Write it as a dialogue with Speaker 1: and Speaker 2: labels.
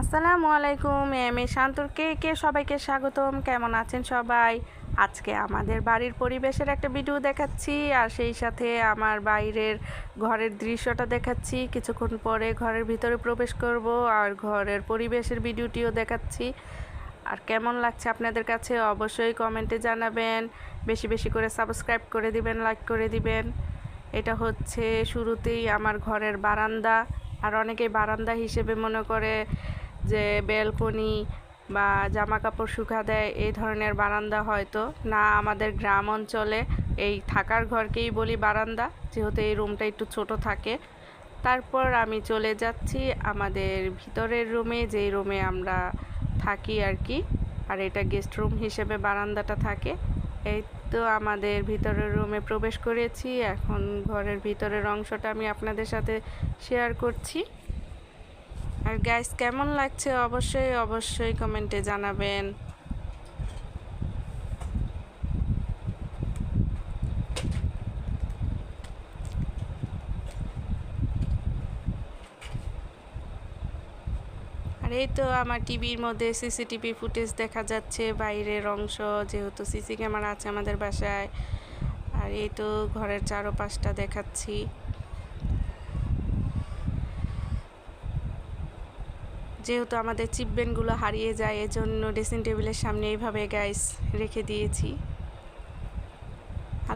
Speaker 1: আসসালামু আলাইকুম, M A শান্তর কে কে সবাইকে স্বাগতম। কেমন আছেন সবাই? আজকে আমাদের বাড়ির পরিবেশের একটা ভিডিও দেখাচ্ছি, আর সেই সাথে আমার বাইরের ঘরের দৃশ্যটা দেখাচ্ছি। কিছুক্ষণ পরে ঘরের ভিতরে প্রবেশ করব, আর ঘরের পরিবেশের ভিডিওটিও দেখাচ্ছি। আর কেমন লাগছে আপনাদের কাছে? অবশ্যই কমেন্টে জানাবেন। বেশি বেশি করে সাবস্ক্রাইব করে দিবেন লাইক করে দিবেন। এটা হচ্ছে শুরুতেই আমার ঘরের বারান্দা। আর অনেকেই বারান্দা হিসেবে মনে করে যে বেলকনি বা জামা কাপড় শুকা দেয়, এই ধরনের বারান্দা হয়তো। না, আমাদের গ্রাম অঞ্চলে এই থাকার ঘরকেই বলি বারান্দা, যেহেতু এই রুমটা একটু ছোট থাকে। তারপর আমি চলে যাচ্ছি আমাদের ভিতরের রুমে যেই রুমে আমরা থাকি আর কি। আর এটা গেস্ট রুম হিসেবে বারান্দাটা থাকে। এই তো আমাদের ভিতরের রুমে প্রবেশ করেছি। এখন ঘরের ভিতরের অংশটা আমি আপনাদের সাথে শেয়ার করছি। আর গ্যাস কেমন লাগছে? অবশ্যই অবশ্যই কমেন্টে জানাবেন। আর এই তো আমার টিভির মধ্যে সিসিটিভি ফুটেজ দেখা যাচ্ছে, বাইরের অংশ, যেহেতু সিসি ক্যামেরা আছে আমাদের বাসায়। আর এই তো ঘরের চারপাশটা দেখাচ্ছি। যেহেতু আমাদের চিপবেনগুলো হারিয়ে যায় এজন্য ড্রেসিং টেবিলের সামনে এইভাবে গ্যাস রেখে দিয়েছি।